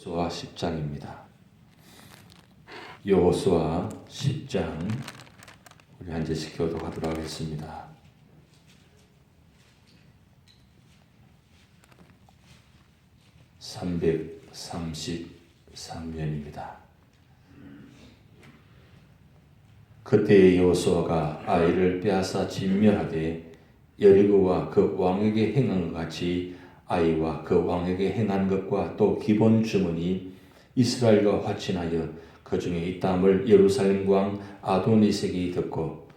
여호수아 10장입니다. 여호수아 10장 우리 한 절씩 교독하도록 하겠습니다. (333년입니다) 그때의 여호수아가 아이를 빼앗아 진멸하되 여리고와 그 왕에게 행한 것 같이 아이와 그 왕에게 행한 것과 또 기본 주문이 이스라엘과 화친하여 그 중에 있다함을 예루살렘 왕 아도니색이 듣고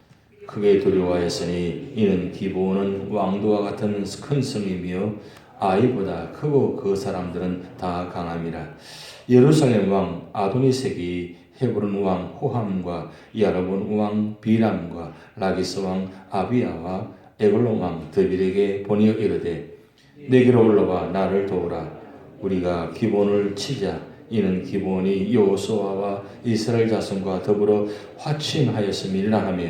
크게 두려워하였으니 이는 기본은 왕도와 같은 큰 성이며 아이보다 크고 그 사람들은 다 강함이라. 예루살렘 왕 아도니색이 헤브론 왕 호함과 야르본 왕 비람과 라기스 왕 아비야와 에글론 왕 드빌에게 보내어 이르되 내게로 올라와 나를 도우라. 우리가 기본을 치자. 이는 기본이 여호수아와 이스라엘 자손과 더불어 화친하였음이라 하며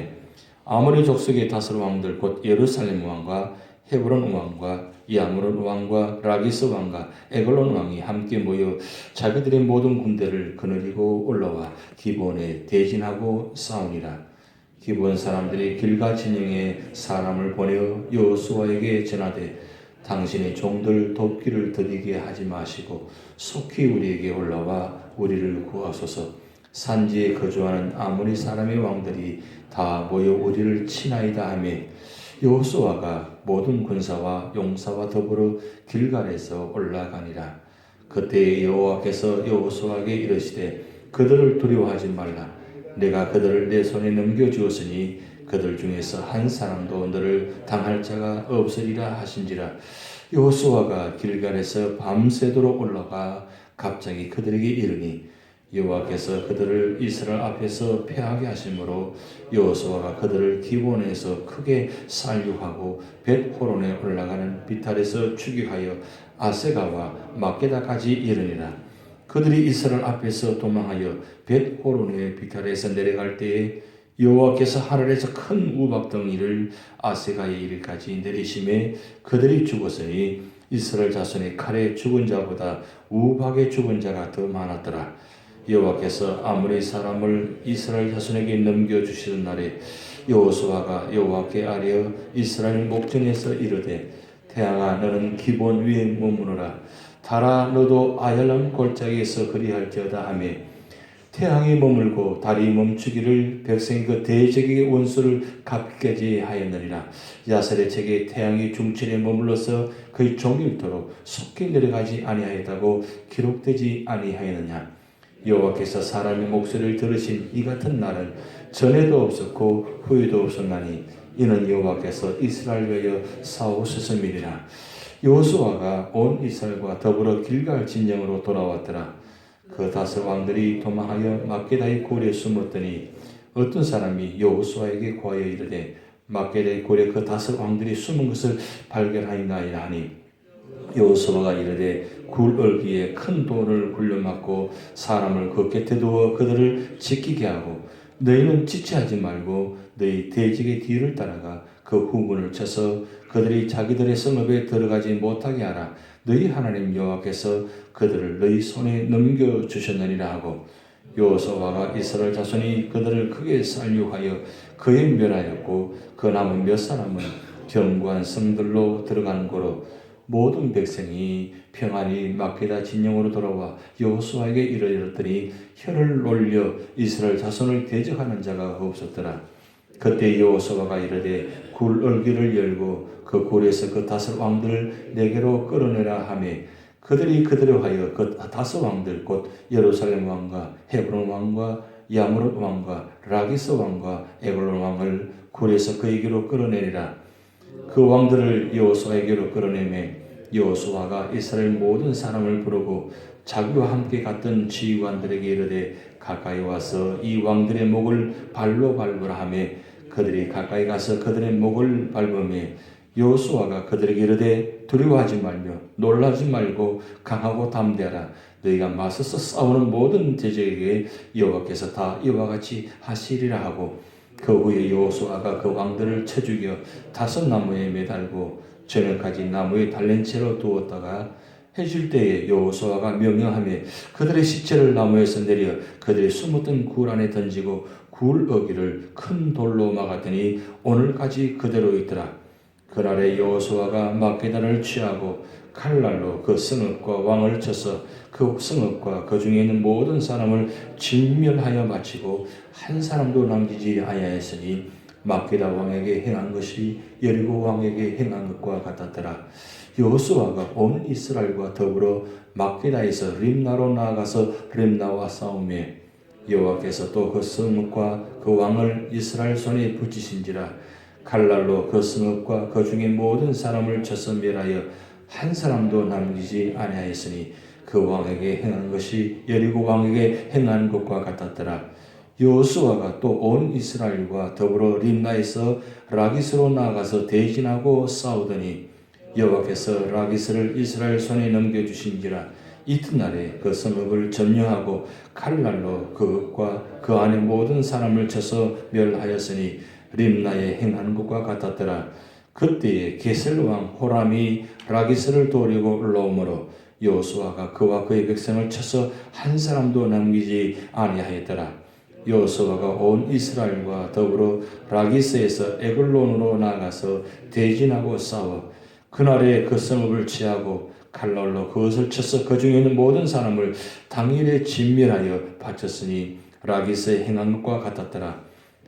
아모리 족속의 다섯 왕들 곧 예루살렘 왕과 헤브론 왕과 야무론 왕과 라기스 왕과 에글론 왕이 함께 모여 자기들의 모든 군대를 거느리고 올라와 기본에 대진하고 싸우니라. 기본 사람들이 길가 진영에 사람을 보내어 여호수아에게 전하되 당신의 종들 돕기를 드리게 하지 마시고 속히 우리에게 올라와 우리를 구하소서. 산지에 거주하는 아무리 사람의 왕들이 다 모여 우리를 치나이다 하며 여호수아가 모든 군사와 용사와 더불어 길갈에서 올라가니라. 그때 여호와께서 여호수아에게 이르시되 그들을 두려워하지 말라. 내가 그들을 내 손에 넘겨 주었으니 그들 중에서 한 사람도 너를 당할 자가 없으리라 하신지라. 여호수아가 길갈에서 밤새도록 올라가 갑자기 그들에게 이르니 여호와께서 그들을 이스라엘 앞에서 패하게 하심으로 여호수아가 그들을 기본에서 크게 살육하고 벳호론에 올라가는 비탈에서 추격하여 아세가와 막게다까지 이르니라. 그들이 이스라엘 앞에서 도망하여 벳호론의 비탈에서 내려갈 때에 여호와께서 하늘에서 큰 우박덩이를 아세가에 이르까지 내리심에 그들이 죽었으니 이스라엘 자손의 칼에 죽은 자보다 우박에 죽은 자가 더 많았더라. 여호와께서 아무리 사람을 이스라엘 자손에게 넘겨 주시던 날에 여호수아가 여호와께 아뢰어 이스라엘 목전에서 이르되 태양아 너는 기본 위에 머무르라 달아 너도 아열람 골짜기에서 그리할지어다 하며 태양이 머물고 달이 멈추기를 백성이 그 대적의 원수를 갚게지 하였느니라. 야살의 책에 태양이 중천에 머물러서 그의 종일토록 속히 내려가지 아니하였다고 기록되지 아니하였느냐. 여호와께서 사람의 목소리를 들으신 이 같은 날은 전에도 없었고 후에도 없었나니 이는 여호와께서 이스라엘 위하여 싸우셨음이니라. 여호수아가 온 이스라엘과 더불어 길갈 진영으로 돌아왔더라 그 다섯 왕들이 도망하여 막게다의 굴에 숨었더니 어떤 사람이 여호수아에게 구하여 이르되 막게다의 굴에 그 다섯 왕들이 숨은 것을 발견하였나이다 하니 여호수아가 이르되 굴 얼기에 큰 돌을 굴려막고 사람을 그 곁에 두어 그들을 지키게 하고 너희는 지체하지 말고 너희 대적의 뒤를 따라가 그 후문을 쳐서 그들이 자기들의 성읍에 들어가지 못하게 하라 너희 하나님 여호와께서 그들을 너희 손에 넘겨 주셨느니라 하고 여호수아가 이스라엘 자손이 그들을 크게 살육하여 그에 멸하였고 그 남은 몇 사람은 견고한 성들로 들어간 고로 모든 백성이 평안히 막게다 진영으로 돌아와 여호수아에게 이르렀더니 혀를 놀려 이스라엘 자손을 대적하는 자가 없었더라. 그때 여호수아가 이르되 굴 얼기를 열고 그 굴에서 그 다섯 왕들을 내게로 끌어내라 하며 그들이 그대로 하여 그 다섯 왕들 곧 예루살렘 왕과 헤브론 왕과 야무롯 왕과 라기스 왕과 에글론 왕을 굴에서 그에게로 끌어내리라. 그 왕들을 여호수아에게로 끌어내매 여호수아가 이스라엘 모든 사람을 부르고 자기와 함께 갔던 지휘관들에게 이르되 가까이 와서 이 왕들의 목을 발로 밟으라 하며 그들이 가까이 가서 그들의 목을 밟으며 여호수아가 그들에게 이르되 두려워하지 말며 놀라지 말고 강하고 담대하라. 너희가 맞서서 싸우는 모든 대적에게 여호와께서 다 이와 같이 하시리라 하고 그 후에 여호수아가 그 왕들을 쳐 죽여 다섯 나무에 매달고 저녁까지 나무에 달린 채로 두었다가 해줄 때에 여호수아가 명령하며 그들의 시체를 나무에서 내려 그들이 숨었던 굴 안에 던지고 굴 어기를 큰 돌로 막았더니 오늘까지 그대로 있더라. 그날에 여호수아가 막게다를 취하고 칼날로 그 성읍과 왕을 쳐서 그 성읍과 그 중에 있는 모든 사람을 진멸하여 마치고 한 사람도 남기지 아니하였으니 막게다 왕에게 행한 것이 여리고 왕에게 행한 것과 같았더라. 여호수아가 온 이스라엘과 더불어 막게다에서 림나로 나아가서 림나와 싸우며 여호와께서 또 그 성읍과 그 왕을 이스라엘 손에 붙이신지라 칼날로 그 성읍과 그 중에 모든 사람을 쳐서 멸하여 한 사람도 남기지 아니하였으니 그 왕에게 행한 것이 여리고 왕에게 행한 것과 같았더라. 여호수아가 또 온 이스라엘과 더불어 림나에서 라기스로 나아가서 대진하고 싸우더니 여호와께서 라기스를 이스라엘 손에 넘겨주신지라 이튿날에 그 성읍을 점령하고 칼날로 그것과 그 안에 모든 사람을 쳐서 멸하였으니 림나에 행한 것과 같았더라. 그때에 게셀 왕 호람이 라기스를 도리고 올라오므로 여호수아가 그와 그의 백성을 쳐서 한 사람도 남기지 아니하였더라. 여호수아가 온 이스라엘과 더불어 라기스에서 에글론으로 나가서 대진하고 싸워 그날에 그 성읍을 취하고 칼날로 그것을 쳐서 그 중에 있는 모든 사람을 당일에 진멸하여 바쳤으니 라기스의 행한 것과 같았더라.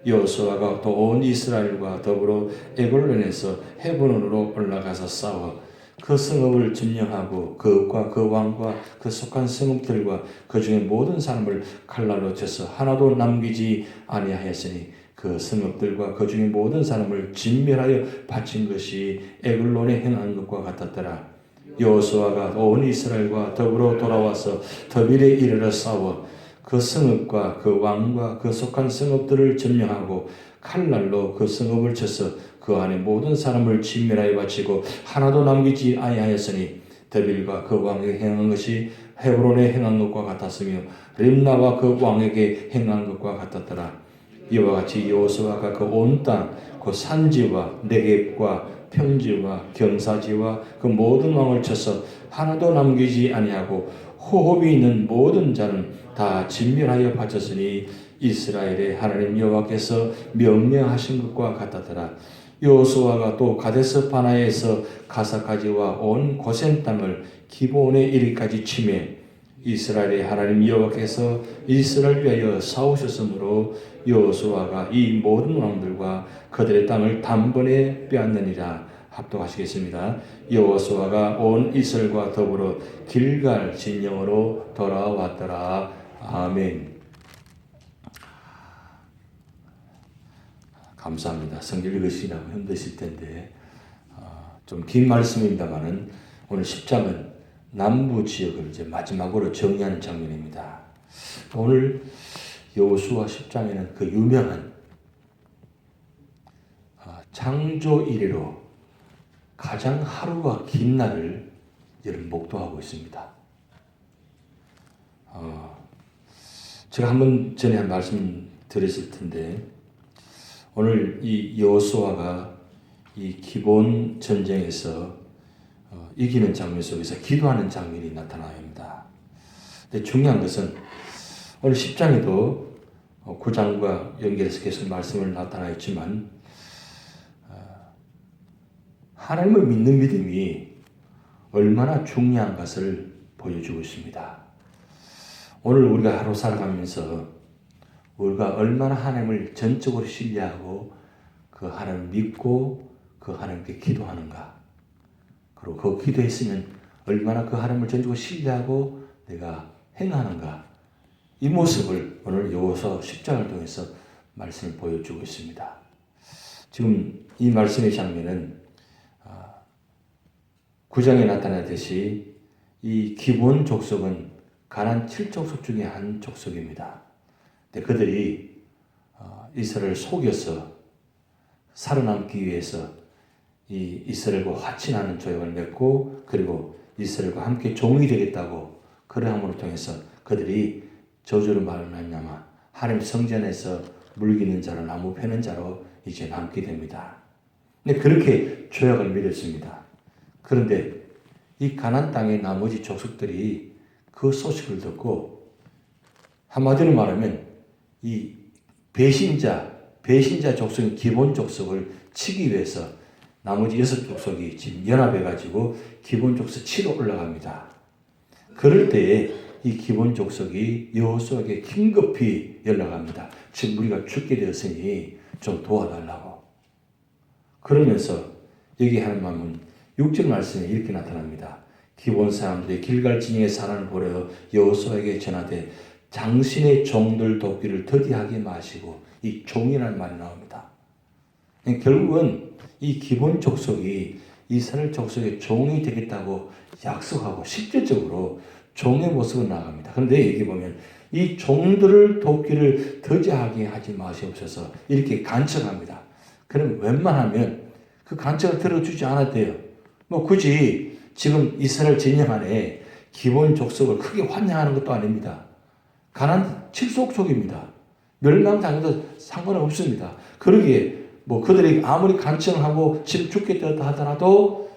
여호수아가 또 온 이스라엘과 더불어 에골론에서 헤브론으로 올라가서 싸워 그 성읍을 점령하고 그과 그 왕과 그 속한 성읍들과 그 중에 모든 사람을 칼날로 쳐서 하나도 남기지 아니하였으니 그 성읍들과 그 중에 모든 사람을 진멸하여 바친 것이 에글론에 행한 것과 같았더라. 여호수아가 온 이스라엘과 더불어 돌아와서 더빌에 이르러 싸워 그 성읍과 그 왕과 그 속한 성읍들을 점령하고 칼날로 그 성읍을 쳐서 그 안에 모든 사람을 진멸하여 바치고 하나도 남기지 아니하였으니 더빌과 그 왕에게 행한 것이 헤브론에 행한 것과 같았으며 림나와 그 왕에게 행한 것과 같았더라. 이와 같이 여호수아가 그 온 땅, 그 산지와 내겝과 평지와 경사지와 그 모든 왕을 쳐서 하나도 남기지 아니하고 호흡이 있는 모든 자는 다 진멸하여 바쳤으니 이스라엘의 하나님 여호와께서 명령하신 것과 같았더라. 여호수아가 또 가데스 바나에서 가사까지와 온 고센 땅을 기본에 이르기까지 치매 이스라엘의 하나님 여호와께서 이스라엘 위하여 싸우셨으므로 여호수아가 이 모든 왕들과 그들의 땅을 단번에 빼앗느니라 합독하시겠습니다. 여호수아가 온 이스라엘과 더불어 길갈 진영으로 돌아왔더라. 아멘. 감사합니다. 성경 읽으시라고 힘드실 텐데 어, 좀긴 말씀입니다만은 오늘 10장은 남부 지역을 이제 마지막으로 정리하는 장면입니다. 오늘 여호수아 10장에는 그 유명한 어, 창조 이래로 가장 하루가 긴 날을 여러분 목도하고 있습니다. 어, 제가 한 번 전에 한 말씀 드렸을 텐데 오늘 이 여호수아가 이 기본 전쟁에서 어, 이기는 장면 속에서 기도하는 장면이 나타납니다. 근데 중요한 것은 오늘 10장에도 9장과 연결해서 계속 말씀을 나타나 있지만 어, 하나님을 믿는 믿음이 얼마나 중요한 것을 보여주고 있습니다. 오늘 우리가 하루 살아가면서 우리가 얼마나 하나님을 전적으로 신뢰하고 그 하나님을 믿고 그 하나님께 기도하는가. 그리고 그 기도했으면 얼마나 그 하나님을 전적으로 신뢰하고 내가 행하는가. 이 모습을 오늘 요서 10장을 통해서 말씀을 보여주고 있습니다. 지금 이 말씀의 장면은 9장에 아, 나타나듯이 이 기본 족속은 가난 7족속 중에 한 족속입니다. 그들이 어, 이스라엘을 속여서 살아남기 위해서 이 이스라엘과 화친하는 조약을 맺고 그리고 이스라엘과 함께 종이 되겠다고 그러함으로 통해서 그들이 저주를 말하냐마 하나님 성전에서 물기는 자로 나무 패는 자로 이제 남게 됩니다. 근데 그렇게 조약을 맺었습니다. 그런데 이 가난 땅의 나머지 족속들이 그 소식을 듣고 한마디로 말하면 이 배신자 배신자 족속의 기본 족속을 치기 위해서 나머지 여섯 족속이 지금 연합해 가지고 기본 족속 치러 올라갑니다. 그럴 때에 이 기본 족속이 여호수아에게 긴급히 연락합니다. 지금 우리가 죽게 되었으니 좀 도와달라고. 그러면서 여기 하나님은 6절 말씀에 이렇게 나타납니다. 기본 사람들이 길갈 진영의 사람을 보려 여호수아에게 전하되 당신의 종들 돕기를 더디하게 마시고 이 종이라는 말이 나옵니다. 결국은 이 기본 족속이 이스라엘 족속의 종이 되겠다고 약속하고 실질적으로 종의 모습을 나갑니다. 그런데 여기 보면 이 종들을 돕기를 더디하게 하지 마시옵소서 이렇게 간청합니다. 그럼 웬만하면 그 간청을 들어주지 돼요. 뭐 굳이 지금 이스라엘 진영 안에 기본 족속을 크게 환영하는 것도 아닙니다. 가난 칠속족입니다. 멸망당해도 상관없습니다. 그러기에 뭐 그들이 아무리 간청하고 지금 죽겠다 하더라도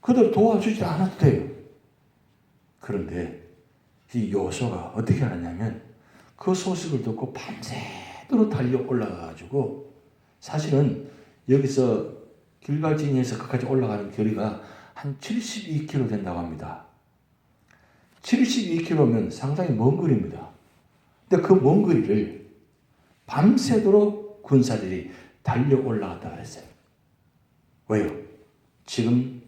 그들 도와주지 않아도 돼요. 그런데 이 요소가 어떻게 하느냐면 그 소식을 듣고 밤새도록 달려 올라가가지고 사실은 여기서 길갈진에서 그까지 올라가는 거리가 한 72km 된다고 합니다. 72km면 상당히 먼 거리입니다. 근데 그 먼 거리를 밤새도록 군사들이 달려 올라갔다 그랬어요. 왜요? 지금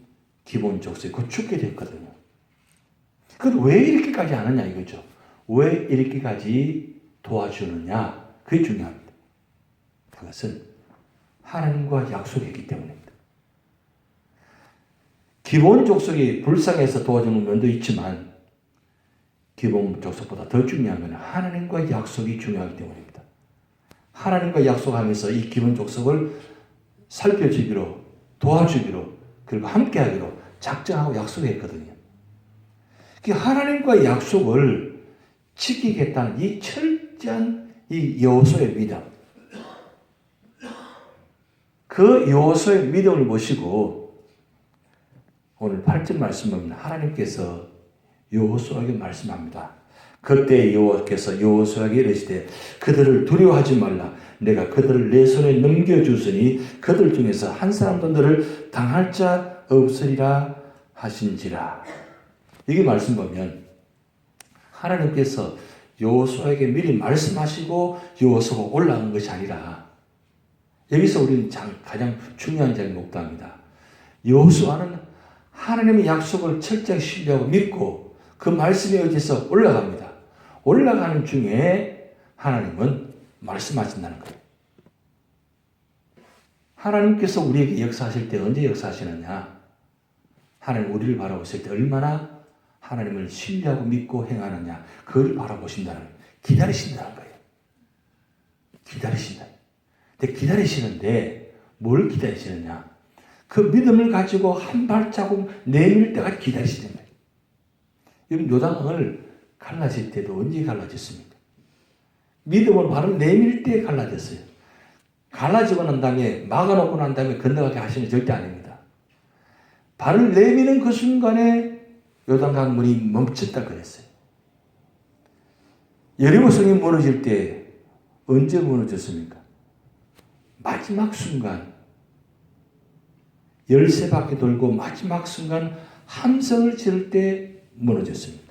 기본 곧 죽게 됐거든요. 그건 왜 이렇게까지 하느냐 이거죠. 왜 이렇게까지 도와주느냐? 그게 중요합니다. 그것은 하나님과 약속했기 때문입니다. 기본 족속이 불쌍해서 도와주는 면도 있지만 기본 족속보다 더 중요한 것은 하나님과 약속이 중요하기 때문입니다. 하나님과 약속하면서 이 기본 족속을 살펴주기로 도와주기로 그리고 함께하기로 작정하고 약속했거든요. 그 하나님과 약속을 지키겠다는 이 철저한 이 여호수의 믿음. 그 여호수의 믿음을 보시고 오늘 8절 말씀 보면 하나님께서 여호수아에게 말씀합니다. 그때 여호와께서 여호수아에게 이르시되 그들을 두려워하지 말라. 내가 그들을 내 손에 넘겨 주으니 그들 중에서 한 사람도 너를 당할 자 없으리라 하신지라. 이게 말씀 보면 하나님께서 여호수아에게 미리 말씀하시고 여호수아가 올라간 것이 아니라 여기서 우리는 가장 중요한 점을 목도합니다. 여호수아는 하나님의 약속을 철저히 신뢰하고 믿고 그 말씀에 의해서 올라갑니다. 올라가는 중에 하나님은 말씀하신다는 거예요. 하나님께서 우리에게 역사하실 때 언제 역사하시느냐? 하나님 우리를 바라보실 때 얼마나 하나님을 신뢰하고 믿고 행하느냐 그걸 바라보신다는 기다리신다는 거예요. 기다리신다. 근데 기다리시는데 뭘 기다리시느냐? 그 믿음을 가지고 한 발자국 내밀 때까지 기다리시는 거예요. 여러분 요단강을 갈라질 때도 언제 갈라졌습니까? 믿음을 바로 내밀 때 갈라졌어요. 갈라지고 난 다음에 막아놓고 난 다음에 건너가게 하시는 절대 아닙니다. 발을 내미는 그 순간에 요단강 물이 멈췄다 그랬어요. 여리고성이 무너질 때 언제 무너졌습니까? 마지막 순간 열세 바퀴 돌고 마지막 순간 함성을 지를 때 무너졌습니다.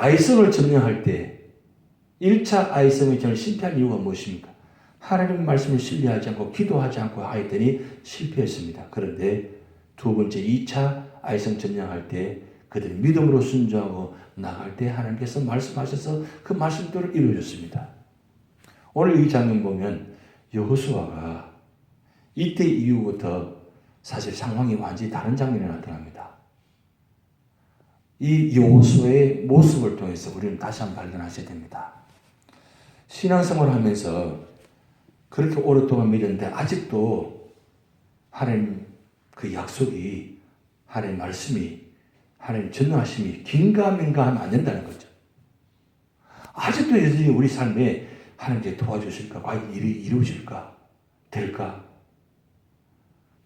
아이성을 점령할 때 1차 아이성을 저는 실패한 이유가 무엇입니까? 하나님 말씀을 신뢰하지 않고 기도하지 않고 하였더니 실패했습니다. 그런데 두 번째 2차 아이성 점령할 때 그들이 믿음으로 순종하고 나갈 때 하나님께서 말씀하셔서 그 말씀대로 이루어졌습니다. 오늘 이 장면 보면 여호수아가 이때 이후부터 사실 상황이 완전히 다른 장면이 나타납니다. 이 여호수아의 모습을 통해서 우리는 다시 한번 발견하셔야 됩니다. 신앙생활을 하면서 그렇게 오랫동안 믿었는데 아직도 하나님 그 약속이 하나님 말씀이 하나님 전능하심이 긴가민가 하면 안 된다는 거죠. 아직도 여전히 우리 삶에 하나님께 도와주실까? 과연 일이 이루어질까? 될까?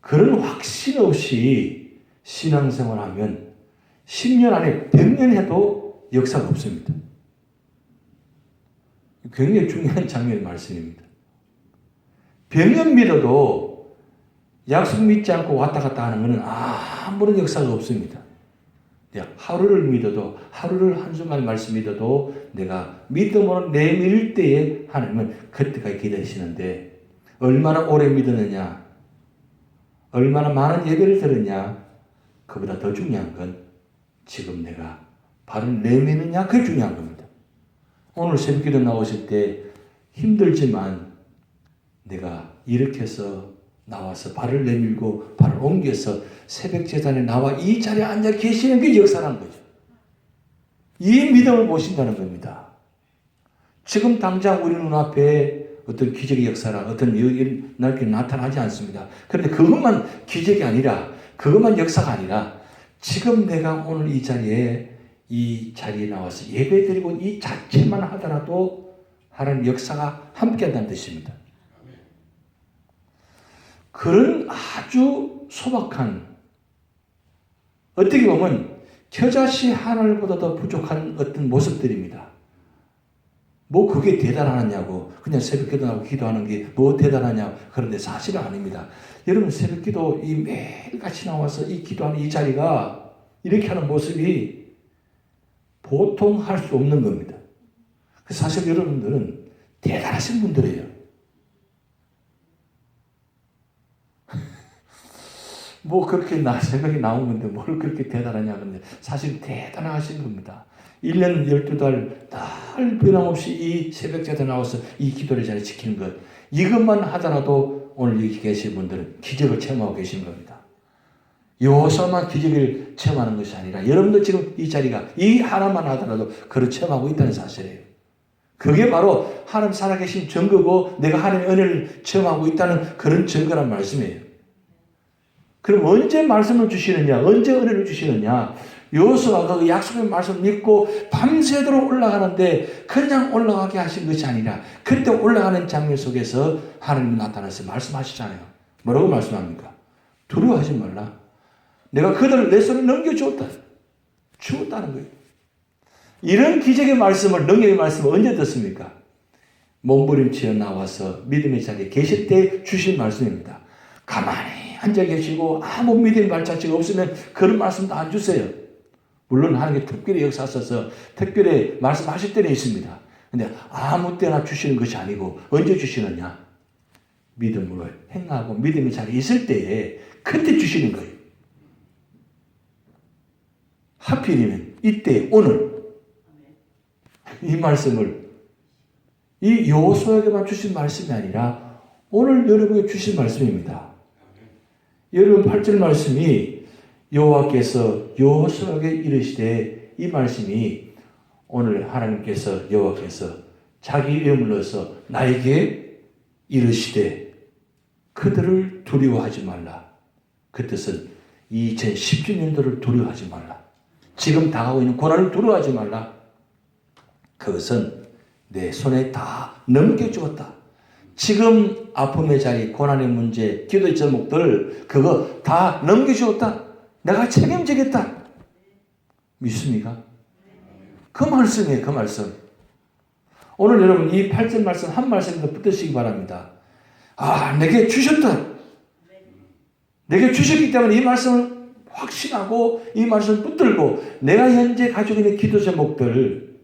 그 그런 확신 없이 신앙생활하면 10년 안에 100년 해도 역사가 없습니다. 굉장히 중요한 장면의 말씀입니다. 100년 믿어도 약속 믿지 않고 왔다 갔다 하는 것은 아무런 역사가 없습니다. 하루를 믿어도 하루를 한순간 말씀 믿어도 내가 믿음으로 내밀 때에 하나님은 그때까지 기다리시는데 얼마나 오래 믿었느냐 얼마나 많은 예배를 들었냐 그보다 더 중요한 건 지금 내가 바로 내미느냐 그게 중요한 겁니다. 오늘 새벽 기도 나오실 때 힘들지만 내가 일으켜서 나와서 발을 내밀고 발을 옮겨서 새벽 재단에 나와 이 자리에 앉아 계시는 게 역사라는 거죠. 이 믿음을 보신다는 겁니다. 지금 당장 우리 눈앞에 어떤 기적의 역사나 어떤 날게 나타나지 않습니다. 그런데 그것만 기적이 아니라 그것만 역사가 아니라 지금 내가 오늘 이 자리에 이 자리에 나와서 예배드리고 이 자체만 하더라도 하나님 역사가 함께한다는 뜻입니다. 그런 아주 소박한 어떻게 보면 겨자씨 하나보다 더 부족한 어떤 모습들입니다. 뭐 그게 대단하냐고 그냥 새벽 기도 하고 기도하는 게 뭐 대단하냐 그런데 사실은 아닙니다. 여러분 새벽 기도 이 매일 같이 나와서 이 기도하는 이 자리가 이렇게 하는 모습이 보통 할 수 없는 겁니다. 사실 여러분들은 대단하신 분들이에요. 뭐 그렇게 나 생각이 나온 건데 뭘 그렇게 대단하냐 근데 사실 대단하신 겁니다. 1년 12달 날 변함없이 이 새벽 자에 나와서 이 기도를 잘 지키는 것 이것만 하더라도 오늘 여기 계신 분들은 기적을 체험하고 계신 겁니다. 요소만 기적을 체험하는 것이 아니라 여러분도 지금 이 자리가 이 하나만 하더라도 그를 체험하고 있다는 사실이에요. 그게 바로 하나님 살아계신 증거고 내가 하나님의 은혜를 체험하고 있다는 그런 증거란 말씀이에요. 그럼 언제 말씀을 주시느냐? 언제 은혜를 주시느냐? 요수가 그 약속의 말씀 믿고 밤새도록 올라가는데 그냥 올라가게 하신 것이 아니라 그때 올라가는 장면 속에서 하나님이 나타나서 말씀하시잖아요. 뭐라고 말씀합니까? 두려워하지 말라. 내가 그들을 내 손에 넘겨주었다. 주었다는 거예요. 이런 기적의 말씀을, 능력의 말씀을 언제 듣습니까? 몸부림치어 나와서 믿음의 자리에 계실 때 주신 말씀입니다. 가만히 앉아 계시고 아무 믿음의 발자취가 없으면 그런 말씀도 안 주세요. 물론 하나님께 특별히 역사하셔서 특별히 말씀하실 때는 있습니다. 근데 아무 때나 주시는 것이 아니고 언제 주시느냐? 믿음으로 행하고 믿음의 자리에 있을 때에 그때 주시는 거예요. 하필이면 이때 오늘 이 말씀을 이 요소에게만 주신 말씀이 아니라 오늘 여러분에게 주신 말씀입니다. 여러분 8절 말씀이 여호와께서 여호수아에게 이르시되 이 말씀이 오늘 하나님께서 여호와께서 자기 이름을 넣어서 나에게 이르시되 그들을 두려워하지 말라. 그 뜻은 2010주년도를 두려워하지 말라. 지금 당하고 있는 고난을 두려워하지 말라. 그것은 내 손에 다 넘겨주었다. 지금 아픔의 자리, 고난의 문제, 기도의 제목들 그거 다 넘겨주었다. 내가 책임지겠다. 믿습니까? 그 말씀이에요, 그 말씀. 오늘 여러분 이 8절 말씀 한 말씀도 붙드시기 바랍니다. 아, 내게 주셨다. 내게 주셨기 때문에 이 말씀을 확신하고 이 말씀을 붙들고 내가 현재 가지고 있는 기도 제목들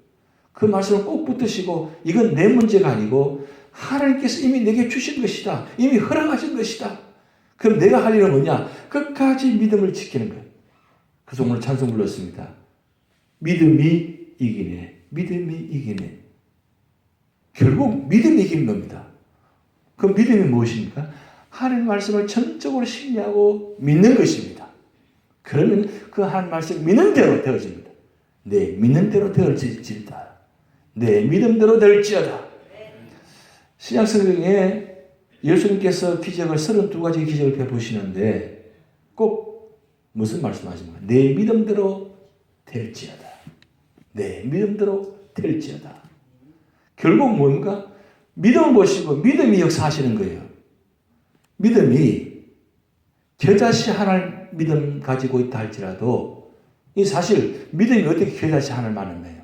그 말씀을 꼭 붙드시고 이건 내 문제가 아니고 하나님께서 이미 내게 주신 것이다. 이미 허락하신 것이다. 그럼 내가 할 일은 뭐냐? 끝까지 믿음을 지키는 것. 그래서 오늘 찬송 불렀습니다. 믿음이 이기네. 믿음이 이기네. 결국 믿음이 이기는 겁니다. 그 믿음이 무엇입니까? 하나님 말씀을 전적으로 신뢰하고 믿는 것입니다. 그러면 그 하나님 말씀 믿는 대로 되어집니다. 네, 믿는 대로 되어질다. 네, 믿음대로 될지어다. 신약성경에 예수님께서 기적을 32가지 기적을 베푸시는데 꼭 무슨 말씀하십니까? 내 믿음대로 될지어다. 내 믿음대로 될지어다. 결국 뭡니까? 믿음을 보시고 믿음이 역사하시는 거예요. 믿음이 겨자씨 하나를 믿음 가지고 있다 할지라도 이 사실 믿음이 어떻게 겨자씨 하나를 만났나요?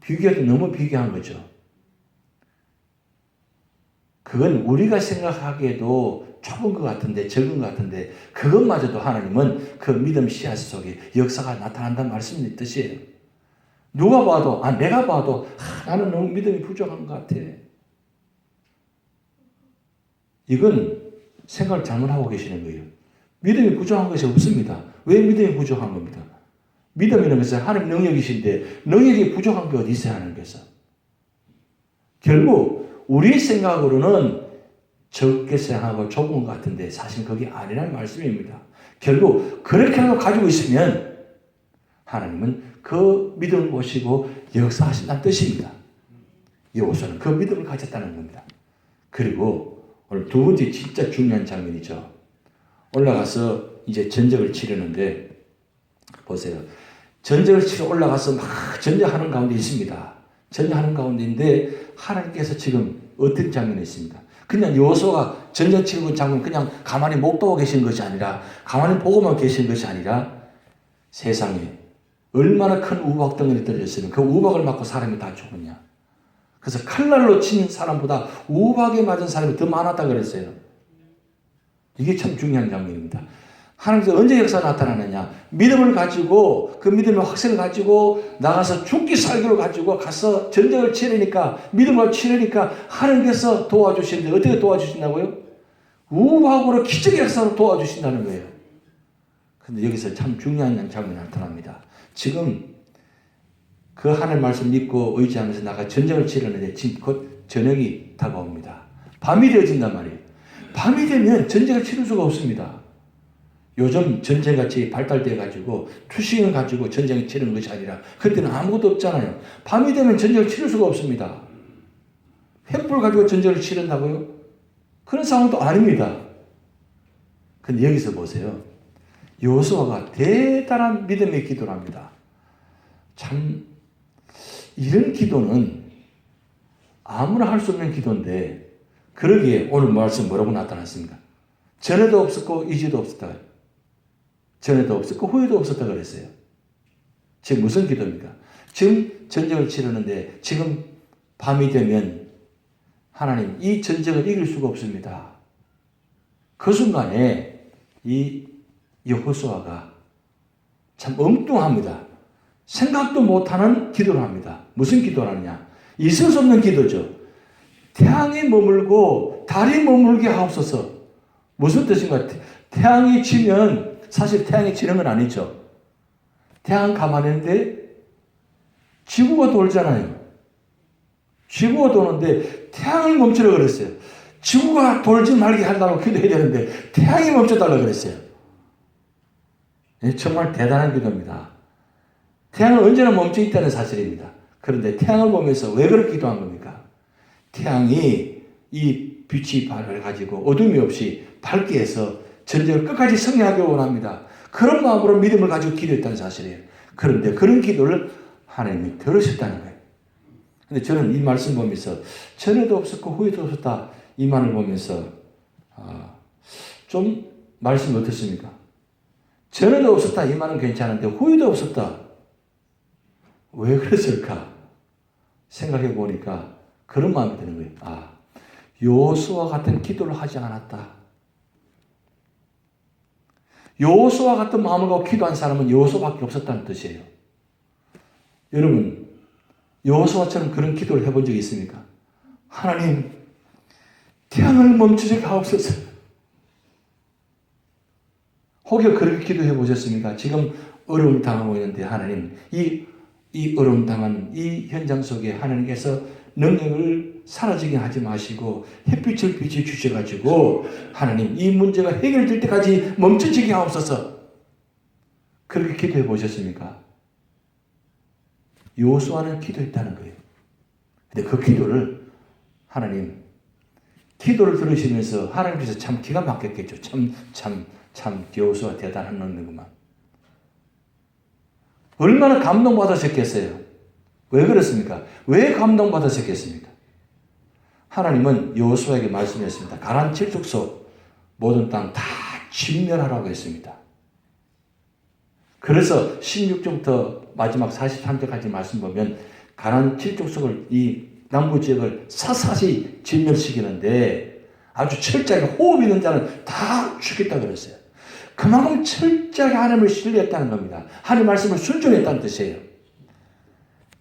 비교하기 너무 비교한 거죠. 그건 우리가 생각하기에도 좁은 것 같은데 적은 것 같은데 그것마저도 하나님은 그 믿음 씨앗 속에 역사가 나타난다는 말씀의 뜻이에요. 누가 봐도 아 내가 봐도 아, 나는 너무 믿음이 부족한 것 같아. 이건 생각을 잘못하고 계시는 거예요. 믿음이 부족한 것이 없습니다. 왜 믿음이 부족한 겁니까? 믿음이라는 것은 하나님 능력이신데 능력이 부족한 게 어디 있어야 하는 것은 결국 우리 생각으로는 적게 생각하고 좁은 것 같은데 사실 그게 아니라는 말씀입니다. 결국 그렇게라도 가지고 있으면 하나님은 그 믿음을 보시고 역사하신다는 뜻입니다. 여호수아는 그 믿음을 가졌다는 겁니다. 그리고 오늘 두 번째 진짜 중요한 장면이죠. 올라가서 이제 전쟁을 치르는데 보세요. 전쟁을 치러 올라가서 막 전쟁하는 가운데 있습니다. 전쟁하는 가운데인데 하나님께서 지금 어떤 장면이 있습니다. 그냥 여호수아가 전쟁 치르고 장면 그냥 가만히 목도고 계신 것이 아니라 가만히 보고만 계신 것이 아니라 세상에 얼마나 큰 우박 덩어리 떨어졌으면 그 우박을 맞고 사람이 다 죽었냐. 그래서 칼날로 친 사람보다 우박에 맞은 사람이 더 많았다 그랬어요. 이게 참 중요한 장면입니다. 하나님께서 언제 역사 나타나느냐? 믿음을 가지고 그 믿음의 확신을 가지고 나가서 죽기 살기를 가지고 가서 전쟁을 치르니까 믿음을 치르니까 하나님께서 도와주시는데 어떻게 도와주신다고요? 우박으로 기적의 역사로 도와주신다는 거예요. 근데 여기서 참 중요한 장면이 나타납니다. 지금 그 하늘 말씀 믿고 의지하면서 나가 전쟁을 치르는데 지금 곧 저녁이 다가옵니다. 밤이 되어진단 말이에요. 밤이 되면 전쟁을 치를 수가 없습니다. 요즘 전쟁같이 발달돼 가지고 투시를 가지고 전쟁을 치르는 것이 아니라 그때는 아무것도 없잖아요. 밤이 되면 전쟁을 치를 수가 없습니다. 횃불 가지고 전쟁을 치른다고요? 그런 상황도 아닙니다. 근데 여기서 보세요. 요수아가 대단한 믿음의 기도를 합니다. 참 이런 기도는 아무나 할 수 없는 기도인데 그러기에 오늘 말씀 뭐라고 나타났습니까? 전에도 없었고 이제도 없었다. 전에도 없었고 후에도 없었다 그랬어요. 지금 무슨 기도입니까? 지금 전쟁을 치르는데 지금 밤이 되면 하나님 이 전쟁을 이길 수가 없습니다. 그 순간에 이 여호수아가 참 엉뚱합니다. 생각도 못하는 기도를 합니다. 무슨 기도를 하느냐? 있을 수 없는 기도죠. 태양이 머물고 달이 머물게 하옵소서. 무슨 뜻인가? 태양이 지면 사실 태양이 지는 건 아니죠. 태양 있는데 지구가 돌잖아요. 지구가 도는데 태양을 멈추라 그랬어요. 지구가 돌지 말게 한다고 기도해야 되는데 태양이 멈춰달라 그랬어요. 네, 정말 대단한 기도입니다. 태양은 언제나 멈춰 있다는 사실입니다. 그런데 태양을 보면서 왜 그렇게 기도한 겁니까? 태양이 이 빛이 밝을 가지고 어둠이 없이 밝게 해서 전쟁을 끝까지 승리하기 원합니다. 그런 마음으로 믿음을 가지고 기도했다는 사실이에요. 그런데 그런 기도를 하나님이 들으셨다는 거예요. 근데 저는 이 말씀 보면서 전에도 없었고 후에도 없었다 이 말을 보면서 아, 좀 말씀 어떻습니까? 전에도 없었다 이 말은 괜찮은데 후에도 없었다 왜 그랬을까 생각해 보니까 그런 마음이 드는 거예요. 아 요수와 같은 기도를 하지 않았다. 요수와 같은 마음을 갖고 기도한 사람은 요수밖에 없었다는 뜻이에요. 여러분 여호수아처럼 그런 기도를 해본 적이 있습니까? 하나님, 태양을 멈추게 하옵소서. 혹여 그렇게 기도해 보셨습니까? 지금 어려움 당하고 있는데 하나님, 이, 이 어려움 당한 이 현장 속에 하나님께서 능력을 사라지게 하지 마시고 햇빛을 비춰 주셔가지고 하나님 이 문제가 해결될 때까지 멈춰지게 하옵소서. 그렇게 기도해 보셨습니까? 요수아는 기도했다는 거예요. 근데 그 기도를 하나님 기도를 들으시면서 하나님께서 참 기가 막혔겠죠. 참 참 참 요수아 대단한 놈이구만. 얼마나 감동받으셨겠어요. 왜 그렇습니까? 왜 감동받으셨겠습니까? 하나님은 요수아에게 말씀했습니다. 가난 칠tuk소 모든 땅 다 진멸하라고 했습니다. 그래서 16절부터 마지막 43절까지 말씀 보면 가난 칠족속을 이 남부 지역을 사사시 진멸시키는데 아주 철저하게 호흡 있는 자는 다 죽겠다 그랬어요. 그만큼 철저하게 하나님을 신뢰했다는 겁니다. 하나님 말씀을 순종했다는 뜻이에요.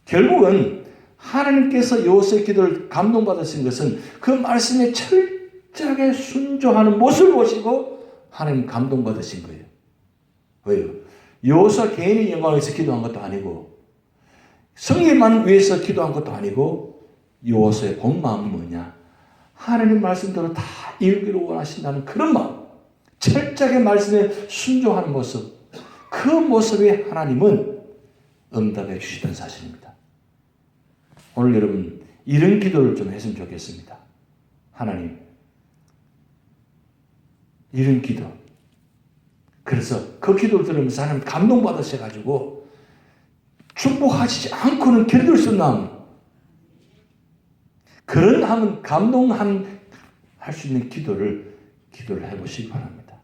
결국은 하나님께서 여호수의 기도를 감동받으신 것은 그 말씀에 철저하게 순종하는 모습을 보시고 하나님 감동받으신 거예요. 왜요? 여호수아 개인의 영광을 위해서 기도한 것도 아니고 성의만 위해서 기도한 것도 아니고 여호수의 본 마음은 뭐냐? 하나님 말씀대로 다 이루기를 원하신다는 그런 마음, 철저하게 말씀에 순종하는 모습, 그 모습에 하나님은 응답해 주시던 사실입니다. 오늘 여러분 이런 기도를 좀 했으면 좋겠습니다. 하나님, 이런 기도. 그래서 그 기도를 들으면서 하나님 감동받으셔가지고 축복하시지 않고는 견딜 수 없는. 그런 하면 감동한 할 수 있는 기도를 기도를 해보시기 바랍니다.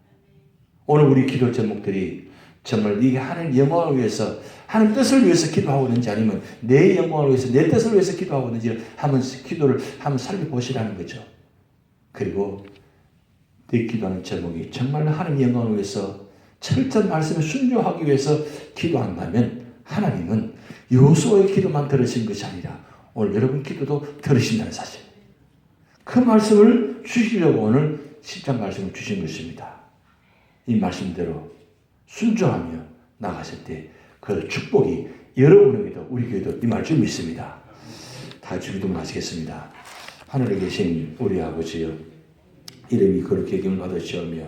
오늘 우리 기도 제목들이 정말 이게 하나님 영광을 위해서 하나님 뜻을 위해서 기도하고 있는지 아니면 내 영광을 위해서 내 뜻을 위해서 기도하고 있는지 한번 기도를 한번 살펴보시라는 거죠. 그리고 내 기도하는 제목이 정말 하나님 영광을 위해서 철저한 말씀에 순종하기 위해서 기도한다면 하나님은 요소의 기도만 들으신 것이 아니라 오늘 여러분 기도도 들으신다는 사실. 그 말씀을 주시려고 오늘 10장 말씀을 주신 것입니다. 이 말씀대로 순종하며 나가실 때그 축복이 여러분에게도 우리에게도 임할 줄 믿습니다. 다 주기도 마치겠습니다. 하늘에 계신 우리 아버지여 이름이 그렇게 기름 받으시오며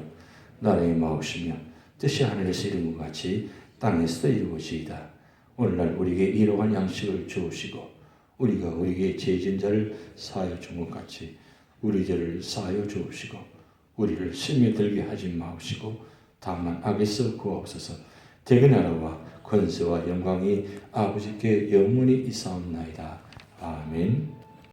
나라의 마옵시며 뜻이 하늘에서 이룬 것 같이 땅에서도 이루어지이다. 오늘날 우리에게 일용할 양식을 주옵시고 우리가 우리에게 죄진 자를 사하여 준 것 같이 우리 죄를 사하여 주옵시고 우리를 스며들게 하지 마옵시고 다만 악에서 구하옵소서 대개 나라와 권세와 영광이 아버지께 영원히 있사옵나이다. 아멘